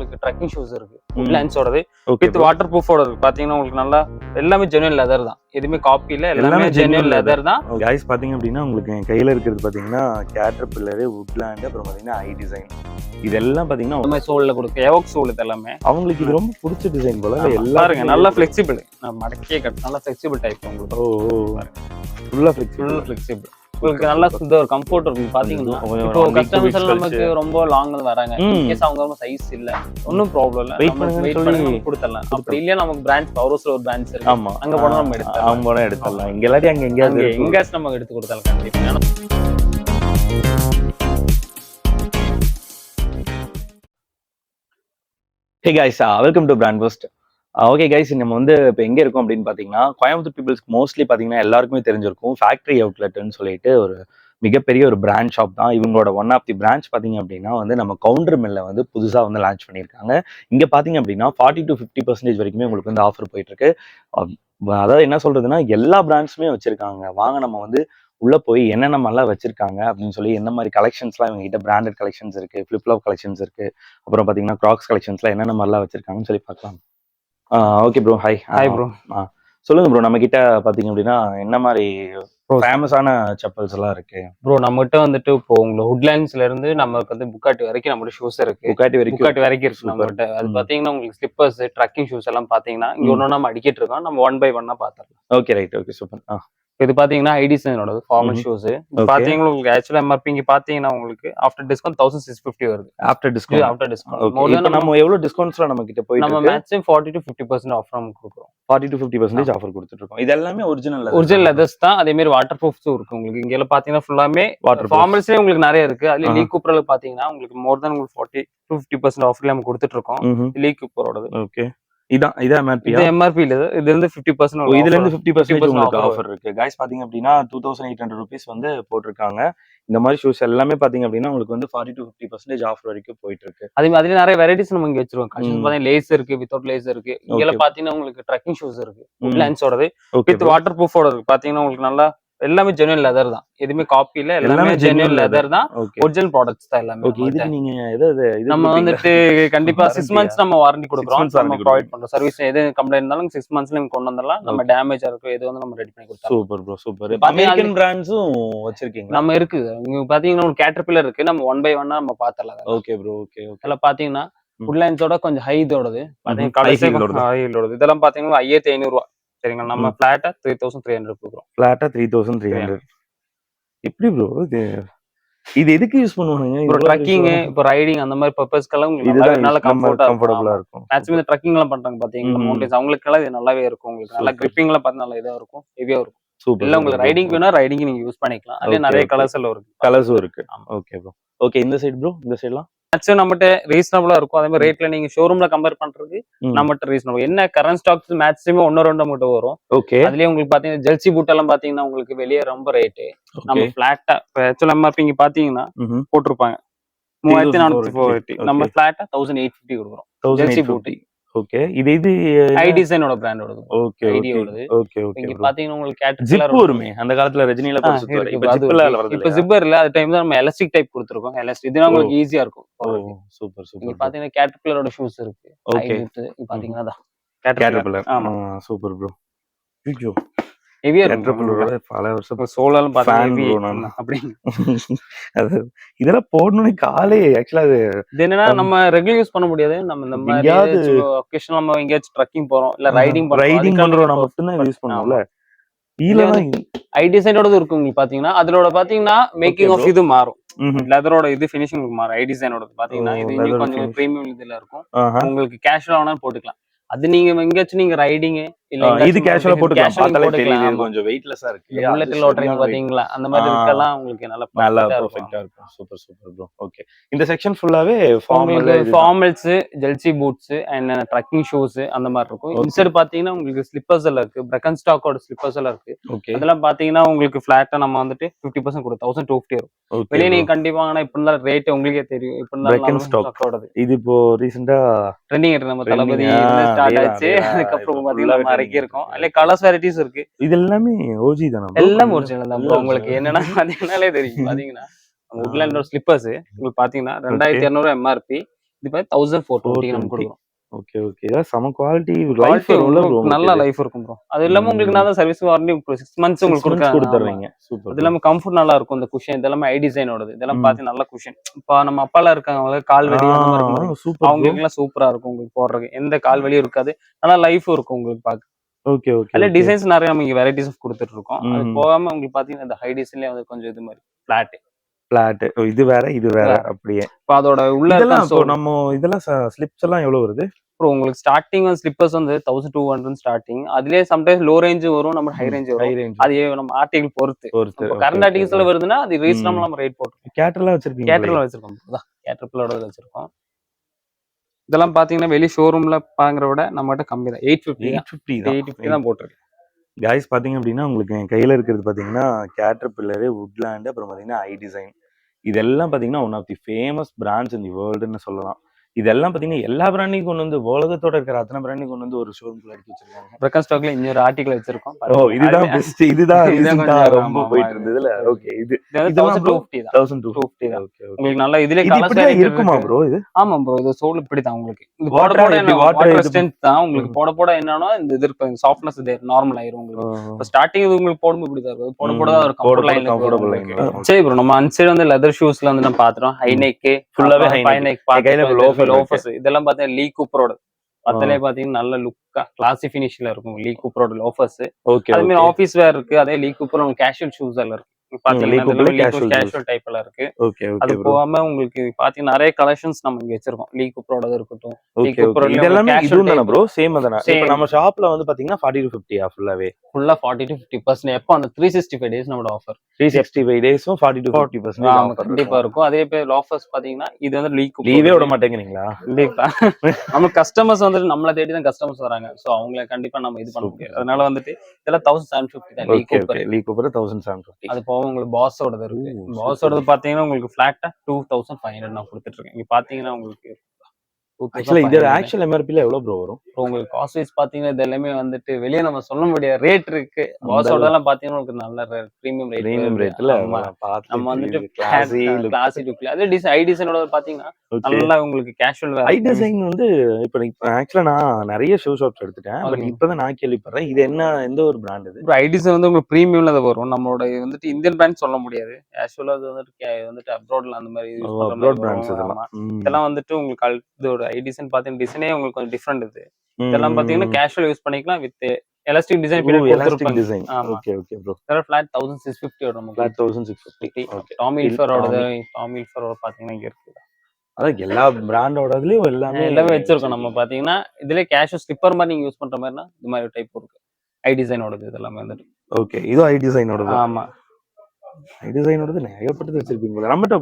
உங்களுக்கு trekking shoes இருக்கு. வுட்லாண்ட்ஸோடது with water ப்ரூஃபோட இருக்கு பாத்தீங்கன்னா உங்களுக்கு நல்லா எல்லாமே ஜெனுவன் லெதர் தான். எதுவுமே காப்பி இல்ல எல்லாமே ஜெனுவன் லெதர் தான். கைஸ் பாத்தீங்க அப்படின்னா உங்களுக்கு என் கையில இருக்கிறது பாத்தீங்கன்னா கேட்டர் பில்லரு வுட்லேண்ட் அப்புறம் பாத்தீங்கன்னா ஐ டிசைன் இதெல்லாம் பாத்தீங்கன்னா சோல்ல கொடுக்கு எவோக் சோல் எல்லாமே அவங்களுக்கு இது ரொம்ப பிடிச்ச டிசைன் போல ஆமா, எல்லா பாருங்க நல்லா ஃபிளெக்சிபிள் நான் மடக்கியே கட் நல்லா ஃபிளெக்சிபிள் டைப் உங்களுக்கு. ஓ ஃபுல்லா ஃபிளெக்சிபிள் ஃபுல் ஃபிளெக்சிபிள் உங்களுக்கு நல்லா இந்த ஒரு கம்ஃபர்ட் இருக்கும். பாத்தீங்கன்னா இப்போ கஸ்டமர்ஸ் எல்லாம். நமக்கு ரொம்ப லாங்ல வராங்க. கேஸ் அவங்க ரொம்ப சைஸ் இல்ல. ஒன்றும் ப்ராப்ளம் இல்ல. நம்ம பண்ணுங்கன்னு வெயிட் பண்ணி கொடுத்துடலாம். அப்படி இல்லையா நமக்கு பிரான்ச் பவர்ஸ்ல ஒரு பிரான்ச் இருக்கு. ஆமா. அங்க போனா நம்ம எடுத்துடலாம். அவங்க போனா எடுத்துடலாம். இங்க இல்லாட்டி அங்க எங்கேயாவது. எங்காச்சும் நமக்கு எடுத்து கொடுத்தாலும் கண்டிப்பா. Hey guys welcome to brand post okay guys நம்ம வந்து இப்போ எங்கே இருக்கோம் அப்படின்னு பார்த்தீங்கன்னா கோயம்புத்தூர் பீப்புள்ஸ்க்கு மோஸ்ட்லி பார்த்தீங்கன்னா எல்லாருக்குமே தெரிஞ்சிருக்கும். ஃபேக்ட்ரி அவுட்லெட்னு சொல்லிட்டு ஒரு மிகப்பெரிய ஒரு பிராண்ட் ஷாப் தான். இவங்களோட ஒன் ஆஃப் தி பிரான்ச் பார்த்தீங்க அப்படின்னா வந்து நம்ம கவுண்டர் மில்ல வந்து புதுசாக வந்து லான்ச் பண்ணியிருக்காங்க. இங்கே பார்த்தீங்க அப்படின்னா ஃபார்ட்டி டு ஃபிஃப்டி பர்சன்டேஜ் வரைக்குமே உங்களுக்கு வந்து ஆஃபர் போயிட்டு இருக்கு அதாவது என்ன சொல்றதுன்னா எல்லா பிராண்ட்ஸுமே வச்சிருக்காங்க. வாங்க நம்ம வந்து உள்ளே போய் என்னென்ன மாதிரிலாம் வச்சிருக்காங்க அப்படின்னு சொல்லி என்ன மாதிரி கலெக்ஷன்ஸ்லாம் இவங்க கிட்ட பிராண்டட் கலெக்ஷன்ஸ் இருக்குது ஃப்ளிப்ளாப் கலெக்ஷன்ஸ் இருக்குது அப்புறம் பார்த்தீங்கன்னா க்ராக்ஸ் கலெக்ஷன்ஸ்லாம் என்னென்ன மாதிரிலாம் வச்சிருக்காங்கன்னு சொல்லி பார்க்கலாம். Okay bro hi hi bro சொல்லுங்க ப்ரோ நம்ம கிட்ட பாத்தீங்க அப்படின்னா என்ன மாதிரி ஃபேமஸான செப்பல்ஸ் எல்லாம் இருக்கு? ப்ரோ நம்மகிட்ட வந்துட்டு இப்போ உங்களுக்கு ஹுட்லாண்ட்ஸ்ல இருந்து நமக்கு வந்து புக்காட்டி வரைக்கும் நம்மகிட்ட ஷூஸ் இருக்கு. புக்காட்டி வரைக்கும். புக்காட்டி வரைக்கும் இருக்கு Super. நம்மகிட்ட. அது. பாத்தீங்கன்னா உங்களுக்கு ஸ்லிப்பர்ஸ் ட்ரக்கிங் ஷூஸ் எல்லாம் பாத்தீங்கன்னா இங்க. ஒண்ணு நம்ம அடிக்கிட்டு இருக்கோம். நம்ம ஒன் பை ஒன்னா பாத்துரலாம். ஓகே ரைட் ஓகே சூப்பர் இது பாத்தீங்கன்னா ஐடிசனோட ஃபார்மல். ஷூஸ். பாத்தீங்கன்னா உங்களுக்கு ஆக்சுவலா எம்ஆர்பி இங்க பாத்தீங்கன்னா உங்களுக்கு after discount thousand six fifty வருது. ஆஃப்டர் டிஸ்கவுண்ட் ஆஃப்டர் டிஸ்கவுண்ட் நம்ம எவ்வளவு டிஸ்கவுண்ட்ஸ்லாம் நம்ம கிட்ட போயிட்டு நம்ம maximum forty to fifty percent offer நம்ம கொடுக்குறோம். Forty to fifty percentage offer கொடுத்துட்டு இருக்கோம் இது எல்லாமே ஒரிஜினல் ஒரிஜினல் லெதர்ஸ் தான் அதே மாதிரி வாட்டர் ப்ரூஃப்ஸும் இருக்கு உங்களுக்கு. இங்க பாத்தீங்கன்னா ஃபுல்லாமே Waterproof. ஃபார்மல்ஸ்லேயே உங்களுக்கு நிறைய இருக்கு. அதுல. லீக் கூப்பரில் பாத்தீங்கன்னா உங்களுக்கு மோர் தென் உங்களுக்கு ஃபார்ட்டி டு ஃபிஃப்டி பர்சன்ட் ஆஃபர்ல நம்ம கொடுத்துட்டு இருக்கோம் லீக் கூப்பரோடது ஓகே இதான் இதான் எம்ஆர்பி இது எம்ஆர்பி இல்ல இது இருந்து ஃபிஃப்டி பர்சன்ட் இதுல இருந்து ஃபிஃப்டி பர்சன்டேஜ் 50% உங்களுக்கு ஆஃபர் இருக்கு. கைஸ் பாத்தீங்க அப்படின்னா two thousand eight hundred rupees வந்து போட்டிருக்காங்க. இந்த மாதிரி ஷூஸ் எல்லாமே பாத்தீங்க அப்படின்னா உங்களுக்கு வந்து forty to fifty percentage offer வரைக்கும் போயிட்டு இருக்கு அதே மாதிரி நிறைய வெரைட்டிஸ் நம்ம இங்க வச்சிருக்கோம். பாத்தீங்கன்னா லேஸ் இருக்கு வித்தவுட் லேஸ் இருக்கு. Okay. பாத்தீங்கன்னா உங்களுக்கு ட்ரக்கிங் ஷூஸ் இருக்கு. வுட்லாண்ட்ஸோடது வித் வாட்டர் ப்ரூஃபோட இருக்கு பாத்தீங்கன்னா உங்களுக்கு நல்லா எல்லாமே ஜெனுவன் லெதர் தான். எதுவுமே காப்பி இல்ல எல்லாமே ஜெனுவன். லெதர் தான். ஒரிஜினல் ப்ராடக்ட்ஸ் தான் எல்லாமே ஓகே. இதுக்கு நீங்க ஏதாவது இது நம்ம? வந்துட்டு கண்டிப்பா சிக்ஸ்? மந்த்ஸ் நம்ம வாரண்டி கொடுக்குறோம். நம்ம ப்ரொவைட் பண்றோம். சர்வீஸ் எது கம்ப்ளைண்ட் இருந்தாலும் சிக்ஸ் மந்த்ஸ்ல நீங்க கொண்டு வந்துடலாம். நம்ம டேமேஜ் இருக்கும் எது வந்து நம்ம ரெடி பண்ணி கொடுத்தோம் சூப்பர் ப்ரோ சூப்பர் அமெரிக்கன் பிராண்ட்ஸும் வச்சிருக்கீங்களா? நம்ம இருக்கு இங்க பாத்தீங்கன்னா ஒரு கேட்டர்பில்லர் இருக்கு. நம்ம ஒன் பை ஒன்னா நம்ம பாத்திரலாம் ஓகே ப்ரோ ஓகே ஓகே இதெல்லாம் பாத்தீங்கன்னா ம். உட்லைன்ஸோட கொஞ்சம் ஹை இதோடது இதெல்லாம் பாத்தீங்கன்னா ஐயாயிரத்தி ஐநூறு ரூபா சரிங்களா? நம்ம ம். பிளாட்டா த்ரீ தௌசண்ட் த்ரீ ஹண்ட்ரட் கொடுக்குறோம். ஃபிளாட்டா த்ரீ தௌசண்ட் த்ரீ ஹண்ட்ரட் எப்படி ப்ரோ இது இது எதுக்கு யூஸ் பண்ணுவானுங்க? இப்போ ட்ரக்கிங் இப்போ ரைடிங் அந்த மாதிரி பர்பஸ்க்கெல்லாம் உங்களுக்கு நல்ல கம்ஃபர்டா கம்ஃபர்டபுளா இருக்கும். மேக்ஸிமம் இந்த ட்ரக்கிங் எல்லாம் பண்றாங்க பாத்தீங்களா? ம். மவுண்டன்ஸ் அவங்களுக்கெல்லாம் இது நல்லாவே இருக்கும். உங்களுக்கு நல்லா. கிரிப்பிங் எல்லாம் பார்த்து நல்லா இதா இருக்கும். ஹெவியா இருக்கும். சூப்பர் இல்ல உங்களுக்கு ரைடிங் வேணா ரைடிங் நீங்க யூஸ் பண்ணிக்கலாம். அதுல Okay, நிறைய. கலர்ஸ் எல்லாம் இருக்கு. கலர்ஸும் இருக்கு. ஓகே ப்ரோ ஓகே இந்த சைடு ப்ரோ இந்த சைடுலாம் மேக்ஸிமம் நம்மகிட்ட ரீசனபிளா இருக்கும். அதே மாதிரி ரேட்ல நீங்க ஷோரூம்ல கம்பேர் பண்றது நம்மகிட்ட ரீசனபிள் என்ன கரண்ட் ஸ்டாக்ஸ் மேக்ஸிமம் ஒன்னு ரெண்டு நம்மகிட்ட வரும். ஓகே அதுலயே உங்களுக்கு பாத்தீங்கன்னா ஜெல்சி பூட் எல்லாம் பாத்தீங்கன்னா உங்களுக்கு வெளியே ரொம்ப ரேட்டு நம்ம பிளாட்டா ஆக்சுவலா எம்ஆர்பி இங்க பாத்தீங்கன்னா போட்டிருப்பாங்க. மூவாயிரத்தி நானூத்தி ஃபோர் நம்ம பிளாட்டா தௌசண்ட் எயிட் ஃபிஃப்டி கொடுக்குறோம். ஜெல்சி பூட்டி ஓகே. இது இது ஐ டிசைனோட பிராண்டோடது ஓகே ஐடியோடது. ஓகே. ஓகே இங்க பாத்தீங்கன்னா உங்களுக்கு ஜிப் கேட்டர் வருமே? அந்த காலத்துல ரஜினில கொஞ்சம் சுத்துவாரு இப்ப ஜிப்ல வரது இப்ப ஜிப்பர் இல்ல. அது டைம் தான் நம்ம எலாஸ்டிக் டைப் கொடுத்துருக்கோம். எலாஸ்டிக் இதுனா உங்களுக்கு ஈஸியா இருக்கும். சூப்பர் சூப்பர் பாத்தீங்கன்னா கேட்டர்பில்லரோட ஷூஸ் இருக்கு. ஓகே. பாத்தீங்கன்னா கேட்டர்பில்லர் ஆமா. சூப்பர் ப்ரோ ஐயோ. ஹெவியா பல வருஷம் சோலாலும் அது இதெல்லாம் போடணும்னு காலே ஆக்சுவலா அது என்னன்னா நம்ம ரெகுலர் யூஸ் பண்ண முடியாது. நம்ம இந்த எங்கேயாவது- ஒகேஷன் நம்ம எங்கேயாச்சும் ட்ரக்கிங் போறோம். இல்ல ரைடிங் ரைடிங் பண்றோம் நம்ம யூஸ் பண்ணுவோம்ல இல்லனா ஐ இருக்கும். உங்களுக்கு பாத்தீங்கன்னா அதோட பாத்தீங்கன்னா மேக்கிங் ஆஃப். இது மாறும். லெதரோட இது ஃபினிஷிங் மாறும். ஐ டிசைனோட பாத்தீங்கன்னா இது கொஞ்சம். பிரீமியம் இதுல இருக்கும். உங்களுக்கு கேஷுவலா வேணாலும் போட்டுக்கலாம். அது நீங்க எங்கேயாச்சும் நீங்க ரைடிங் இல்ல ஆ, இது கேஷுவலா போட்டுக்கலாம். பார்த்தாலே தெரியுது. கொஞ்சம் வெயிட்லெஸ்ஸா இருக்கு. இந்த புல்லட்ல ஓட்டுறீங்க பாத்தீங்களா அந்த மாதிரி ஆ. இருக்கலாம் உங்களுக்கு நல்லா நல்லா. பெர்ஃபெக்ட்டா இருக்கும். சூப்பர் சூப்பர் ப்ரோ ஓகே இந்த செக்ஷன் ஃபுல்லாவே formal formals Chelsea boots and trekking shoes அந்த மாதிரி இருக்கும். இன்சைடு பாத்தீங்கன்னா உங்களுக்கு ஸ்லிப்பர்ஸ் எல்லாம் இருக்கு. பிரக்கன் ஸ்டாக்கோட ஸ்லிப்பர்ஸ் எல்லாம் இருக்கு. ஓகே அதெல்லாம் பாத்தீங்கன்னா உங்களுக்கு ஃபிளாட்டா நம்ம வந்துட்டு ஃபிஃப்டி பர்சன்ட் கொடுத்தோம் தௌசண்ட் டூ ஃபிஃப்டி வரும். ஓகே வெளியே நீங்க கண்டிப்பா வாங்கினா இப்ப இருந்தாலும் ரேட் உங்களுக்கே தெரியும். இப்ப இருந்தாலும். ஸ்டாக்கோடது இது இப்போ ரீசெண்டா ட்ரெண்டிங் நம்ம தளபதி ஸ்டார்ட் ஆச்சு. அதுக்கப்புறம் பாத்தீங்கன்னா trending இருக்கோம் இருக்கு. அதுல கலர்ஸ் வெரைட்டிஸ் இருக்கு இது எல்லாமே ஓஜி தானே? எல்லாம் ஒரிஜினல் தான் உங்களுக்கு. என்னன்னா பாத்தீங்கன்னாலே தெரியும் பாத்தீங்கன்னா உட்லாண்டோட ஸ்லிப்பர்ஸ் உங்களுக்கு பாத்தீங்கன்னா ரெண்டாயிரத்தி இரநூறு எம்ஆர்பி இது பார்த்து தௌசண்ட் ஃபோர் டுவெண்ட்டி நம்ம 420. கொடுக்குறோம் ஓகே ஓகே. செம குவாலிட்டி லைஃப் நல்ல லைஃப் இருக்கும் ப்ரோ அது இல்லாம உங்களுக்கு நான் சர்வீஸ் வாரண்டி சிக்ஸ் மந்த்ஸ் உங்களுக்கு கொடுக்குறேன் கொடுத்துறீங்க சூப்பர் அது இல்லாம கம்ஃபர்ட் நல்லா இருக்கும் இந்த குஷன் இதெல்லாம் ஐ டிசைனோடது இதெல்லாம். பார்த்து நல்ல குஷன் இப்போ நம்ம அப்பாலாம் இருக்காங்க அவங்க கால் வலி அந்த அவங்களுக்கு எல்லாம் சூப்பரா இருக்கும் உங்களுக்கு போடுறதுக்கு. எந்த கால் வலியும் இருக்காது. நல்லா லைஃப் இருக்கும் உங்களுக்கு பார்க்க. ஓகே ஓகே அதுல டிசைன்ஸ் நிறைய நம்ம இங்க வெரைட்டிஸ் கொடுத்துட்டு இருக்கோம். அது. போகாம உங்களுக்கு பாத்தீங்கன்னா இந்த ஹை டிசைன்லயே வந்து கொஞ்சம் இது மாதிரி பிளாட் பிளாட் இது வேற இது வேற. அப்படியே. இப்போ அதோட உள்ள இதெல்லாம் இப்போ நம்ம இதெல்லாம் ஸ்லிப்ஸ் எல்லாம் எவ்வளவு வருது? அப்புறம் உங்களுக்கு ஸ்டார்டிங் வந்து ஸ்லிப்பர்ஸ் வந்து தௌசண்ட் டூ ஹண்ட்ரட் ஸ்டார்டிங் அதுலயே சம்டைம்ஸ் லோ ரேஞ்ச் வரும் நம்ம ஹை ரேஞ்ச் ஹை வரும். ரேஞ்ச் அது நம்ம ஆர்டிகல் பொறுத்து. பொறுத்து கரண்ட் ஆர்டிகல்ஸ்ல வருதுன்னா அது ரீசனபிள் நம்ம ரேட் போட்டு கேட்டர்லாம் வச்சிருக்கீங்க கேட்டர்ல வச்சிருக்கோம் கேட்டர்பிளோட வச்சிருக்கோம். இதெல்லாம் பாத்தீங்கன்னா வெளி ஷோரூம்ல பாக்குற விட நம்மகிட்ட கம்மி தான். Eight fifty eight fifty eight fifty தான் போட்டிருக்கு. காய்ஸ் பாத்தீங்க அப்படின்னா உங்களுக்கு என் கையில இருக்கிறது பாத்தீங்கன்னா கேட்டர் பில்லரு வுட்லேண்ட் அப்புறம் பாத்தீங்கன்னா ஐ டிசைன் இதெல்லாம் பார்த்தீங்கன்னா one of the famous brands in the வேர்ல்டுன்னு சொல்லலாம். இதெல்லாம் பாத்தீங்கன்னா எல்லா பிராண்டையும் கொண்டு வந்து உலகத்தோட இருக்கிற அத்தனை பிராண்டையும் கொண்டு வந்து ஒரு ஷோரூம்ல எடுத்து வச்சிருக்காங்க. பிரகாஷ் ஸ்டாக்ல இன்னொரு ஆர்டிகல் வச்சிருக்கோம். ஓ இதுதான் பெஸ்ட் இதுதான் ரொம்ப போயிட்டு. இருந்ததுல ஓகே இது வந்து இதெல்லாம் 1250 தான். தௌசண்ட் டூ 250 தான். ஓகே ஓகே உங்களுக்கு நல்லா இதுல இப்படிதான் இருக்குமா ப்ரோ இது? ஆமா ப்ரோ இது சோல் இப்படி தான் உங்களுக்கு. இது போட போட வாட்டர் ஸ்ட்ரென்த் தான். உங்களுக்கு போட போட என்னன்னா இந்த இது இருக்கும் சாஃப்ட்னஸ் இது நார்மல் ஆயிரும் உங்களுக்கு. ஸ்டார்டிங் இது உங்களுக்கு போடும்போது இப்படி தான் இருக்கும் போட போட ஒரு கம்ஃபர்ட் லைன் line வரும். சரி ப்ரோ நம்ம அன்சைடு வந்து லெதர் ஷூஸ்ல வந்து நம்ம பாத்துறோம் high neck high high. Neck கையில இப்ப லோஃபர்ஸ் இதெல்லாம் பாத்தீங்கன்னா லீ கூப்பரோட பத்தலே பாத்தீங்கன்னா நல்ல லுக்கா கிளாசி ஃபினிஷ்ல இருக்கும். லீ கூப்பரோட லோஃபர்ஸ் ஓகே அது மாதிரி ஆஃபீஸ் வேர் இருக்கு. அதே லீ கூப்பர் கேஷுவல் ஷூஸ் எல்லாம் இருக்கு. கேஷுவல் டைப் எல்லாம் இருக்கு. அது போகாம உங்களுக்கு பாத்தீங்கன்னா நிறைய கலெக்ஷன்ஸ் நம்ம இங்க வச்சிருக்கோம். லீ கூப்பரோட இருக்கட்டும். ஓகே Cooper ஓகே ல இது எல்லாமே casual இதுவும் தானே. ப்ரோ சேம் தானே. இப்போ. நம்ம ஷாப்ல வந்து பாத்தீங்கன்னா ஃபார்ட்டி டு ஃபிஃப்டியா ஃபுல்லாவே ஃபுல்லா ஃபார்ட்டி டு ஃபிஃப்டி பர்சன்ட் எப்போ அந்த த்ரீ சிக்ஸ்டி ஃபைவ் டேஸ் நம்மளோட ஆஃபர் த்ரீ சிக்ஸ்டி ஃபைவ் டேஸும் ஃபார்ட்டி டு ஃபிஃப்டி ஆமா கண்டிப்பா பர்சன்ட் இருக்கும். அதே பேர் ஆஃபர்ஸ் பாத்தீங்கன்னா இது வந்து லீ கூப்பர் லீவே விட மாட்டேங்கிறீங்களா? கண்டிப்பா. நம்ம கஸ்டமர்ஸ் வந்துட்டு நம்மள தேடி தான் கஸ்டமர்ஸ் வராங்க. சோ அவங்கள கண்டிப்பா நம்ம இது பண்ண. முடியாது. அதனால வந்துட்டு இதெல்லாம் தௌசண்ட் செவன் ஃபிஃப்டி தான். Lee okay Cooper okay Lee Cooper thousand seven fifty அது போக உங்களுக்கு பாஸோடது இருக்கு. பாஸோடது பாத்தீங்கன்னா உங்களுக்கு ஃபிளாட்டா டூ தௌசண்ட் ஃபைவ் ஹண்ட்ரட் நான் கொடுத்துட்டு இருக்கேன். இங்க பாத்தீங்கன்னா உங்களுக்கு ஆக்சுவலா இது ஆக்சுவல் எம்ஆர்பில எவ்வளவு ப்ரோ வரும்? இப்போ உங்களுக்கு காஸ்ட் வைஸ் பாத்தீங்கன்னா இது எல்லாமே வந்துட்டு வெளியே நம்ம சொல்ல முடியாது ரேட் இருக்கு. பாஸோட எல்லாம் பாத்தீங்கன்னா உங்களுக்கு நல்ல பிரீமியம் ரேட் பிரீமியம் ரேட்ல நம்ம வந்துட்டு கிளாசி லுக்ல அதே டிசைன் ஐ டிசைனோட பாத்தீங்கன்னா நல்லா உங்களுக்கு கேஷுவல் ஐ டிசைன் வந்து இப்ப ஆக்சுவலா நான் நிறைய ஷூ ஷாப்ஸ் எடுத்துட்டேன். But Okay. இப்பதான் நான் கேள்விப்படுறேன். இது என்ன எந்த ஒரு பிராண்ட் இது? ஐ டிசைன் வந்து உங்களுக்கு பிரீமியம்ல தான் வரும். நம்மளோட வந்துட்டு இந்தியன் பிராண்ட் சொல்ல முடியாது. ஆக்சுவலா அது வந்துட்டு வந்துட்டு அப்ராட்ல அந்த மாதிரி. இதெல்லாம். வந்துட்டு உங்களுக்கு இதோட ஐ டிசைன் பாத்தீங்கன்னா டிசைனே உங்களுக்கு கொஞ்சம் டிஃப்ரெண்ட் இது இதெல்லாம் பாத்தீங்கன்னா. கேஷுவல் யூஸ் பண்ணிக்கலாம் வித் எலாஸ்டிக் டிசைன் ஓ, பின்னாடி elastic கொடுத்துருப்பாங்க design. ஆமா. Okay, okay, bro. Flat thousand six fifty வரும் Flat நமக்கு 1650. Okay. டாமி இது இல்ஃபரோட. டாமி இல்ஃபரோட பாத்தீங்கன்னா இங்க இருக்கு அதான் எல்லா பிராண்டோட இதுலயும் எல்லாமே எல்லாமே வச்சிருக்கோம் நம்ம பாத்தீங்கன்னா இதுல கேஷுவல் ஸ்லிப்பர் மாதிரி நீங்க யூஸ் பண்ற மாதிரினா இந்த மாதிரி டைப் இருக்கு ஐ டிசைனோடது இது எல்லாமே வந்துட்டு ஓகே இது ஐ டிசைனோட ஆமா டிசைனோடது ஏகப்பட்டது வச்சிருப்பீங்க. நம்மகிட்ட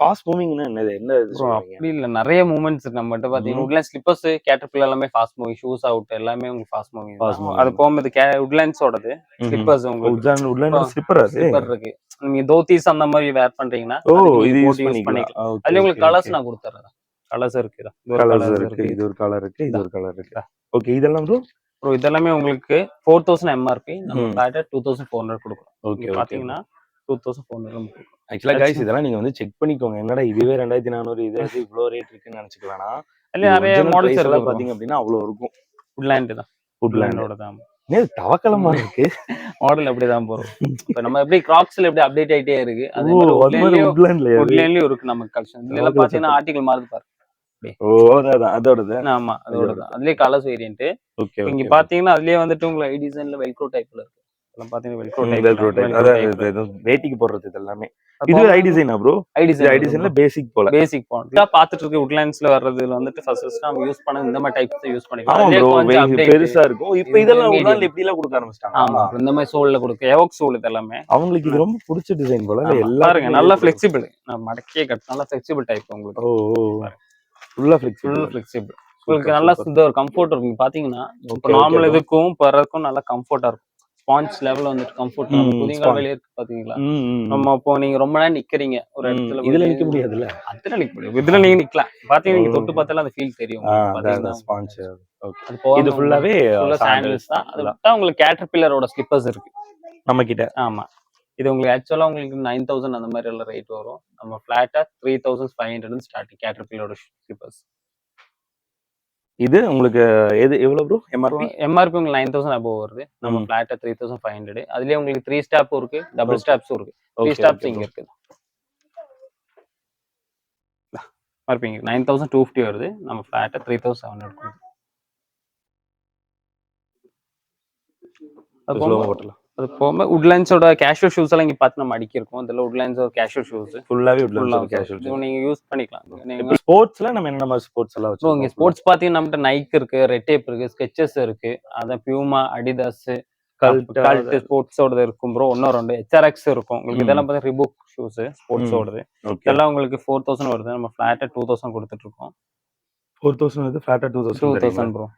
ஃபாஸ்ட் மூவிங்னா என்னது? என்ன அப்படி இல்ல. நிறைய மூமெண்ட்ஸ் நம்மகிட்ட பாத்தீங்கன்னா. உட்லேண்ட் ஸ்லிப்பர்ஸ் கேட்டர்பில் எல்லாமே ஃபாஸ்ட் மூவி ஷூஸ் அவுட் எல்லாமே உங்களுக்கு ஃபாஸ்ட் மூவி Fast moving. அது போகும்போது உட்லேண்ட்ஸோடது ஸ்லிப்பர்ஸ் உங்களுக்கு. உட்லாண்ட் உட்லாண்ட் ஸ்லிப்பர் அது? ஸ்லிப்பர் இருக்கு. நீங்க தோத்திஸ் அந்த மாதிரி வேர் பண்றீங்கன்னா ஓ இது யூஸ் பண்ணிக்கலாம். Okay, அதுல உங்களுக்கு கலர்ஸ். நான் கொடுத்துறேன். கலர்ஸ் இருக்கு. கலர்ஸ் இருக்கு இது ஒரு கலர் இருக்கு இது ஒரு கலர் இருக்கு. ஓகே இதெல்லாம் ப்ரோ ப்ரோ இதெல்லாமே உங்களுக்கு ஃபோர் தௌசண்ட் எம்ஆர்பி நம்ம. ஃபிளாட்டா டூ தௌசண்ட் ஃபோர் ஹண்ட்ரட் கொடுக்குறோம். ஓகே பாத்தீங்கன்னா two thousand four hundred actually guys இதெல்லாம் நீங்க வந்து செக் பண்ணிக்கோங்க. என்னடா இதுவே ரெண்டாயிரத்தி நானூறு இது வந்து இவ்வளவு ரேட் இருக்குன்னு நினைச்சுக்க வேணாம் அதுல நிறைய மாடல்ஸ் எல்லாம் இருக்கு பாத்தீங்க அப்படின்னா அவ்வளவு இருக்கும். உட்லேண்ட் தான். உட்லேண்டோட தான் தவக்கலமா இருக்கு. மாடல் அப்படிதான் போறோம் இப்ப நம்ம எப்படி கிராப்ஸ்ல எப்படி அப்டேட் ஆயிட்டே இருக்கு அதே உட்லேண்ட்லயும் உட்லாண்ட்ல உட்லேண்ட்லயும் இருக்கு நமக்கு கலெக்ஷன் இதுல எல்லாம் பாத்தீங்கன்னா ஆர்டிகல் மாறுது பாரு. ஆமா அதோட தான் அதுலயே கலர்ஸ் வேரியன்ட் இங்க பாத்தீங்கன்னா அதுலயே வந்துட்டு உங்களுக்கு ஐ டிசைன்ல வெல்க்ரோ டைப்ல இருக்கு. இதெல்லாம் பாத்தீங்கன்னா வேட்டிக்கு போடுறது இது எல்லாமே இது ஐ டிசைனா ப்ரோ ஐ டிசைன்ல பேசிக் போல. பேசிக் இதான் பாத்துட்டு இருக்க உட்லேண்ட்ஸ்ல வர்றதுல வந்துட்டு ஃபர்ஸ்ட் நம்ம யூஸ் பண்ண இந்த மாதிரி டைப்ஸ் யூஸ் பண்ணிக்கலாம். பெருசா இருக்கும். இப்போ இது இதெல்லாம். உட்லாண்ட்ல எப்படி எல்லாம் கொடுக்க ஆரம்பிச்சிட்டாங்க? ஆமா இந்த மாதிரி சோல்ல கொடுக்க எவோக் சோல் இது எல்லாமே அவங்களுக்கு இது ரொம்ப பிடிச்ச டிசைன் போல. ஆமா, எல்லா பாருங்க நல்லா ஃபிளெக்சிபிள் நான் மடக்கியே கட் நல்லா ஃபிளெக்சிபிள் டைப் உங்களுக்கு. ஓ ஃபுல்லா ஃபிளெக்சிபிள் உங்களுக்கு நல்லா ஒரு கம்ஃபர்ட் இருக்கும். பாத்தீங்கன்னா நார்மல். இதுக்கும் பறக்கும் நல்லா கம்ஃபர்ட்டா இருக்கும். ஸ்பாஞ்ச் லெவல்ல வந்துட்டு கம்ஃபர்ட் புதியங்கால. வெளியே இருக்கு பாத்தீங்களா. நம்ம இப்போ நீங்க ரொம்ப நேரம் நிக்கிறீங்க. ஒரு இடத்துல இதுல நிக்க முடியாதுல்ல? அதுல நிக்க முடியும் இதுல நீங்க நிக்கலாம். பாத்தீங்கன்னா நீங்க. தொட்டு பார்த்தாலும் அந்த ஃபீல் தெரியும். பாத்தீங்கன்னா இது ஃபுல்லாவே ஃபுல்லா சாண்டல்ஸ் தான் அது விட்டா உங்களுக்கு கேட்டர்பில்லரோட ஸ்லிப்பர்ஸ் இருக்கு. நம்ம கிட்ட ஆமா. இது உங்களுக்கு ஆக்சுவலா உங்களுக்கு நைன் தௌசண்ட் அந்த மாதிரி எல்லாம் ரேட் வரும். நம்ம ஃபிளாட்டா three thousand five hundred starting கேட்டர்பில்லரோட slippers இது உங்களுக்கு எது எவ்வளவு ப்ரோ எம்ஆர்பி எம்ஆர்பி உங்களுக்கு நைன் தௌசண்ட் அபோவ் வருது. நம்ம ம். Flat three thousand five hundred அதுலயே உங்களுக்கு த்ரீ ஸ்டாப்பும் இருக்கு டபுள் ஸ்டாப்ஸும் இருக்கு. த்ரீ ஸ்டாப்ஸ் இங்க இருக்குது. பார்ப்பீங்க நைன் தௌசண்ட் டூ ஃபிஃப்டி வருது. நம்ம ஃபிளாட்டை த்ரீ தௌசண்ட் செவன் ஹண்ட்ரட் போட்டலாம் அது போக உட்லைன்ஸோட கேஷுவல் ஷூஸ் எல்லாம் இங்க பார்த்து நம்ம அடிக்கிருக்கோம் இதுல உட்லைன்ஸ் கேஷுவல் ஷூஸ் ஃபுல்லாவே உள்ள கேஷுவல் நீங்க யூஸ் பண்ணிக்கலாம். நீங்க ஸ்போர்ட்ஸ்ல நம்ம என்ன மாதிரி ஸ்போர்ட்ஸ் எல்லாம் இங்க வச்சிருக்கோம்? ஸ்போர்ட்ஸ் பாத்தீங்கன்னா நம்மகிட்ட நைக் இருக்கு ரெட் டேப் இருக்கு ஸ்கெச்சஸ் இருக்கு. அதான் பியூமா அடிதாஸ் கல்ட் ஸ்போர்ட்ஸோடது இருக்கும் ப்ரோ ஒன்னும் ரெண்டு. ஹெச்ஆர்எக்ஸ் இருக்கும். உங்களுக்கு. இதெல்லாம் பார்த்தா ரிபுக் ஷூஸ் ஸ்போர்ட்ஸோடது இதெல்லாம் உங்களுக்கு ஃபோர் தௌசண்ட் வருது. நம்ம ஃபிளாட்டை டூ தௌசண்ட் கொடுத்துட்டு இருக்கோம். ஃபோர் தௌசண்ட் வந்து ஃபிளாட்டா two two thousand thousand bro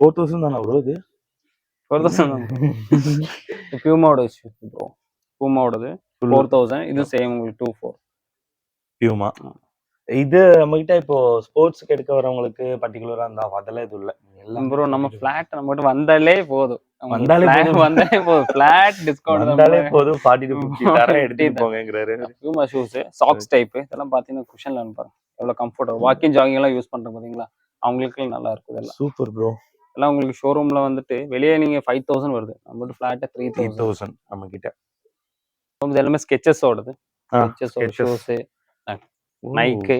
four thousand தானே ப்ரோ இது? ஃபோர் தௌசண்ட் பியூமாவோட ஷூஸ் ப்ரோ பூமாவோடது ஃபோர் தௌசண்ட் இது சேம் உங்களுக்கு டூ ஃபோர் பியூமா இது நம்ம கிட்ட இப்போ ஸ்போர்ட்ஸ்க்கு எடுக்க வரவங்களுக்கு பர்டிகுலரா இருந்தா அதெல்லாம் எதுவும் இல்ல. எல்லாம் ப்ரோ நம்ம ஃபிளாட் நம்ம கிட்ட வந்தாலே போதும். வந்தாலே. வந்தாலே போதும். ஃபிளாட் டிஸ்கவுண்ட் வந்தாலே போதும். ஃபார்ட்டி டு ஃபிஃப்டி தரேன் எடுத்துட்டு போங்கங்கிறாரு. பியூமா ஷூஸ் சாக்ஸ் டைப் இதெல்லாம் பாத்தீங்கன்னா குஷன்ல பாருங்க எவ்வளவு கம்ஃபர்டபுள் வாக்கிங் ஜாகிங் எல்லாம் யூஸ் பண்றோம் பாத்தீங்களா? அவங்களுக்கு நல்லா இருக்கும் இதெல்லாம் சூப்பர் ப்ரோ எல்லாம் உங்களுக்கு ஷோரூம்ல வந்துட்டு வெளியே நீங்க ஃபைவ் தௌசண்ட் வருது. நம்ம ஃபிளாட்டை த்ரீ த்ரீ தௌசண்ட் நம்ம கிட்ட இது எல்லாமே ஸ்கெச்சஸ் ஓடுது. ஆ, sketches Skechers. Shoes Nike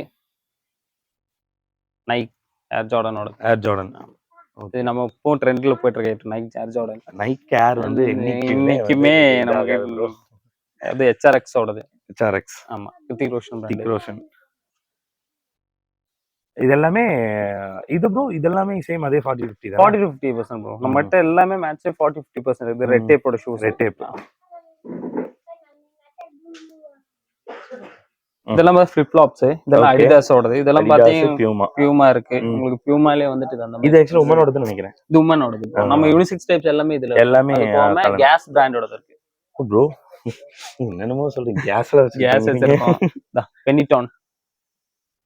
Nike Air ஜார்டனோட ஏர் ஜார்டன் இது நம்ம இப்போ ட்ரெண்ட்ல போயிட்டு இருக்க Nike Air Jordan Nike Air வந்து இன்னைக்குமே நமக்கு அது ஹெச்ஆர்எக்ஸ் ஓடது. ஹெச்ஆர்எக்ஸ் ஆமா கிருத்திக் ரோஷன் ரோஷன் இது எல்லாமே இது ப்ரோ இது எல்லாமே சேம் அதே forty fifty forty fifty percent bro நம்மகிட்ட எல்லாமே மேட்ச் ஃபார்ட்டி ஃபிஃப்டி பர்சன்ட் இது ரெட். டேப்போட ஷூஸ் ரெட் டேப் இதெல்லாம் ஃபிளிப் ஃப்ளாப்ஸ் இதெல்லாம் ஓடது இதெல்லாம் பாத்தீங்கன்னா பியூமா இருக்கு. உங்களுக்கு பியூமாலே வந்துட்டு இது அந்த இது ஆக்சுவலா உமனோடது நினைக்கிறேன். இது உமனோடது. நம்ம யூனிசெக்ஸ் டைப்ஸ் எல்லாமே இதுல எல்லாமே கேஸ் பிராண்டோடது இருக்கு. ப்ரோ என்னமோ சொல்றீங்க. கேஸ்ல கேஸ் வச்சிருக்கோம். பெனிட்டான்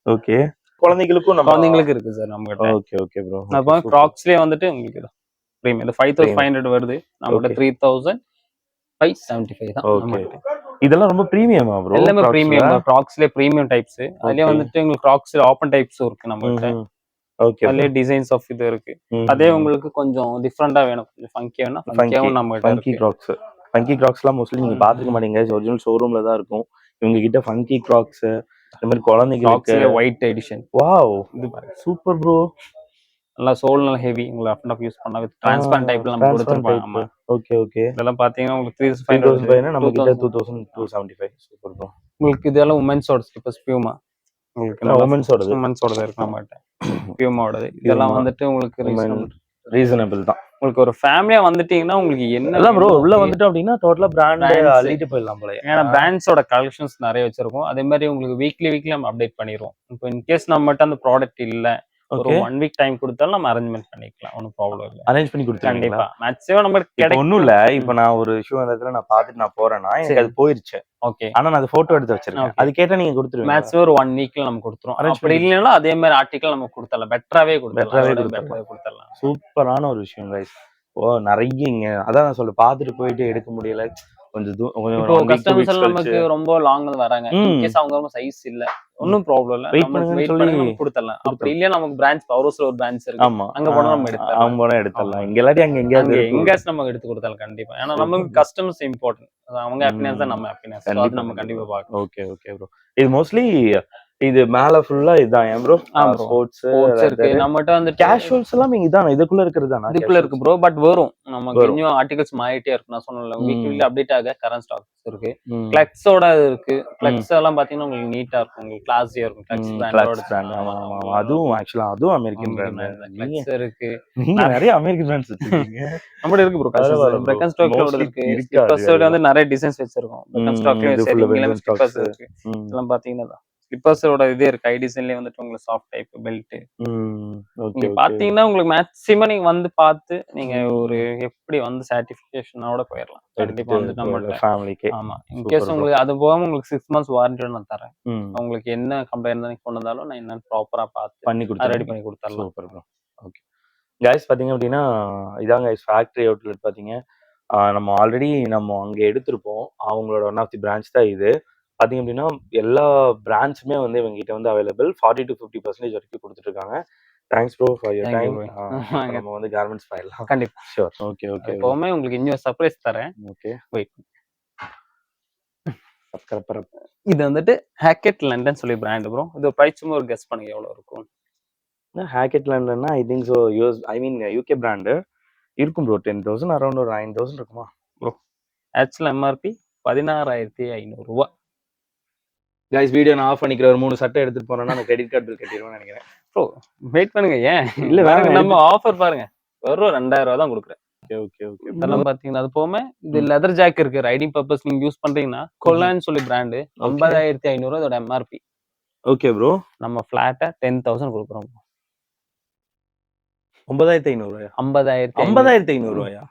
ஓகே குழந்தைகளுக்கும் நம்ம குழந்தைங்களுக்கு இருக்கு சார் நம்ம கிட்ட ஓகே ஓகே ப்ரோ அப்போ கிராக்ஸ்லயே வந்துட்டு உங்களுக்கு ப்ரீமியம் இந்த ஃபைவ் தௌசண்ட் ஃபைவ் ஹண்ட்ரட் வருது. நம்மகிட்ட Okay. Three thousand five seventy five தான். நம்மகிட்ட. இதெல்லாம் ரொம்ப பிரீமியமா ப்ரோ எல்லாமே ப்ரீமியம் கிராக்ஸ்லயே ப்ரீமியம் டைப்ஸ் அதுலயே. வந்துட்டு உங்களுக்கு கிராக்ஸ்ல ஓப்பன் டைப்ஸ் இருக்கு நம்ம கிட்ட ஓகே அதுலயே டிசைன்ஸ் ஆஃப் இது இருக்கு. அதே உங்களுக்கு கொஞ்சம் டிஃப்ரெண்டா வேணும். கொஞ்சம் ஃபங்கியா வேணும் ஃபங்கியாவும் நம்ம கிட்ட ஃபங்கி கிராக்ஸ் ஃபங்கி கிராக்ஸ்லாம் மோஸ்ட்லி நீங்க. பாத்துக்க மாட்டீங்க. ஒரிஜினல் ஷோரூம்ல தான் இருக்கும். இவங்க கிட்ட ஃபங்கி கிராக்ஸ் இந்த மாதிரி கிராக்ஸ்ல ஒயிட் எடிஷன் வாவ் இது சூப்பர் ப்ரோ நல்லா சோல் நல்லா ஹெவி உங்களை அப் யூஸ் பண்ணா வித் டிரான்ஸ்பரண்ட் டைப்ல நம்ம கொடுத்துருப்பாங்க ஓகே ஓகே இதெல்லாம் பாத்தீங்கன்னா உங்களுக்கு three five thousand five five நம்ம கிட்ட two thousand two seventy five super bro உங்களுக்கு இதெல்லாம் உமன்ஸோட ஸ்லிப்பர்ஸ் பியூமா உங்களுக்கு உமன்ஸோடது உமன்ஸோடது இருக்கு நம்மகிட்ட. பியூமாவோடது இதெல்லாம். வந்துட்டு உங்களுக்கு. ரீசனபிள் தான். உங்களுக்கு ஒரு ஃபேமிலியா வந்துட்டீங்கன்னா உங்களுக்கு என்ன ப்ரோ உள்ள வந்துட்டோம் அப்படின்னா டோட்டலா பிராண்ட். அள்ளிட்டு போயிடலாம் போல ஏன்னா பிராண்ட்ஸோட கலெக்ஷன்ஸ் நிறைய வச்சிருக்கோம். அதே மாதிரி உங்களுக்கு வீக்லி வீக்லி நம்ம அப்டேட் பண்ணிடுவோம். இப்போ இன்கேஸ் நம்மகிட்ட அந்த ப்ராடக்ட் இல்ல ஒரு ஓகே ஒன் வீக் டைம் கொடுத்தாலும் நம்ம அரேஞ்ச்மெண்ட் பண்ணிக்கலாம். ஒன்றும் ப்ராப்ளம் இல்லை. அரேஞ்ச் பண்ணி கொடுத்துருக்கீங்களா மேக்ஸிமம் நம்ம கிடைக்கும். ஒண்ணும் இல்ல. இப்போ நான் ஒரு ஷூ அந்த இடத்துல நான் பாத்துட்டு நான் போறேன்னா எனக்கு. அது போயிருச்சு. ஓகே ஆனா நான் அது போட்டோ எடுத்து வச்சிருக்கேன். அது கேட்டா நீங்க கொடுத்துருவீங்க மேக்ஸிமம் ஒரு ஒன் வீக்ல நம்ம கொடுத்துரும் அப்படி இல்லைனாலும் அதே மாதிரி ஆர்டிகல் நம்ம கொடுத்துடலாம். பெட்டராவே கொடுத்துடலாம். அதோட கொடுத்துடலாம். சூப்பரான ஒரு விஷயம் கைஸ் ஓ நிறைய இங்க. அதான் நான் சொல்ல பாத்துட்டு போயிட்டு எடுக்க முடியல. கொஞ்சம் கொஞ்சம் கஸ்டமர்ஸ். நமக்கு ரொம்ப லாங்ல வராங்க. இன்கேஸ் அவங்க ரொம்ப சைஸ் இல்ல ஒன்னும் ப்ராப்ளம் இல்ல. வெயிட் பண்ணி கொடுத்துடலாம். அப்படி. இல்லையா நமக்கு பிரான்ச் பவர்ஸ்ல ஒரு பிரான்ச் இருக்கு. ஆமா. அங்க போனா நம்ம எடுத்துடலாம். அவங்க போனா எடுத்துடலாம். இங்க அங்க நம்ம எடுத்து கொடுத்தாலும் கண்டிப்பா. ஏன்னா நமக்கு கஸ்டமர்ஸ் இம்பார்ட்டன்ட் அவங்க ஹாப்பினஸ் தான் நம்ம ஹாப்பினஸ் அது நம்ம கண்டிப்பா பார்க்கணும். ஓகே ஓகே ப்ரோ இது மோஸ்ட்லி இது மேல ஃபுல்லா இதான் ஏன் ப்ரோ. ஸ்போர்ட்ஸ் இருக்கு. நம்மகிட்ட வந்து கேஷுவல்ஸ் எல்லாம் இதான் இதுக்குள்ள இருக்கிறது தானா? இதுக்குள்ள இருக்கு ப்ரோ பட் வரும். நமக்கு வரும். இன்னும் ஆர்டிகல்ஸ் மாறிட்டே இருக்கு நான் சொன்னல வீக்லி அப்டேட் ஆக கரண்ட் ஸ்டாக்ஸ் இருக்கு. கிளக்ஸோட இருக்கு. கிளக்ஸ் எல்லாம் பாத்தீங்கன்னா உங்களுக்கு நீட்டா இருக்கும். உங்களுக்கு கிளாஸியா இருக்கும். கிளக்ஸ். ஆமா, ஆமா, ஆமா. அதுவும் ஆக்சுவலா அதுவும் அமெரிக்கன் பிராண்ட் கிளக்ஸ் இருக்கு. நீங்க நிறைய அமெரிக்கன் பிராண்ட்ஸ் வச்சிருக்கீங்க. நம்மள இருக்கு ப்ரோ. பிரக்கன் ஸ்டாக்ல இருக்கு. ஸ்லிப்பர்ஸோட வந்து நிறைய டிசைன்ஸ் வச்சிருக்கோம். பிரக்கன் stocks. இருக்கு. இதெல்லாம் பாத்தீங்கன்னா ஸ்லிப்பர்ஸோட இதே இருக்கு. ஐ டிசைன்லயே வந்துட்டு உங்களுக்கு சாஃப்ட் டைப் பெல்ட் நீங்க. பாத்தீங்கன்னா உங்களுக்கு மேக்ஸிமம் நீங்க வந்து பார்த்து நீங்க ஒரு எப்படி வந்து சாட்டிபிகேஷனோட போயிடலாம் கண்டிப்பா வந்து நம்மள்ட்ட ஃபேமிலிக்கு ஆமா. இன்கேஸ். உங்களுக்கு அது போக உங்களுக்கு சிக்ஸ் மந்த்ஸ் வாரண்டி நான் தரேன். உங்களுக்கு என்ன கம்ப்ளைண்ட் நீங்க கொண்டு வந்தாலும் நான் என்னன்னு ப்ராப்பரா பார்த்து பண்ணி ரெடி கொடுத்து பண்ணி கொடுத்துடலாம் சூப்பர் ப்ரோ ஓகே கைஸ் பாத்தீங்க அப்படின்னா இதான் கைஸ் ஃபேக்டரி அவுட்லெட் பாத்தீங்க. நம்ம ஆல்ரெடி நம்ம அங்க எடுத்திருப்போம். அவங்களோட ஒன் ஆஃப் தி பிரான்ச் தான் இது. பாத்தீங்க அப்படின்னா எல்லா பிரான்ச்சுமே வந்து இவங்க கிட்ட வந்து available forty to fifty percentage வரைக்கும் கொடுத்துட்டு இருக்காங்க thanks bro for you, time. நம்ம வந்து கார்மெண்ட்ஸ் ஃபைல்லாம் கண்டிப்பா. ஷூர் ஓகே ஓகே எப்பவுமே உங்களுக்கு இன்னும் சர்ப்ரைஸ் தரேன். ஓகே. பரப்பரப் இது வந்துட்டு ஹேக்கெட் லண்டன் சொல்லி பிராண்ட் ப்ரோ இது ப்ரைஸ் சும்மா ஒரு கெஸ் பண்ணுங்க எவ்வளவு இருக்கும்? Hackett லேண்ட்னா I think so US I mean UK brand இருக்கும் ப்ரோ டென் தௌசண்ட் அரௌண்ட் ஒரு நைன் தௌசண்ட் இருக்குமா? ஆக்சுவல் எம்ஆர்பி பதினாறாயிரத்தி ஐநூறு ரூபா கைஸ் வீடியோ நான் ஆஃப் பண்ணிக்கிற ஒரு மூணு சட்டை எடுத்துட்டு போறேன்னா நான் கிரெடிட் கார்டு பில் கட்டிடுவேன் நினைக்கிறேன். ப்ரோ வெயிட் பண்ணுங்க. ஏன்? இல்ல, வேற நம்ம ஆஃபர் பாருங்க. வெறும் ரெண்டாயிரம் ரூபா தான் கொடுக்குறேன். ஓகே ஓகே ஓகே இதெல்லாம் பாத்தீங்கன்னா அது போக இது லெதர் ஜாக் இருக்கு. ரைடிங் பர்பஸ் நீங்க யூஸ் பண்றீங்கன்னா கொல்லான்னு சொல்லி பிராண்டு ஐம்பதாயிரத்தி ஐநூறு இதோட எம்ஆர்பி ஓகே ப்ரோ நம்ம பிளாட்டா டென் தௌசண்ட் கொடுக்குறோம் ஒன்பதாயிரத்தி ஐநூறுவாயா ஐம்பதாயிரத்தி ஐம்பதாயிரத்தி ஐநூறுவாயா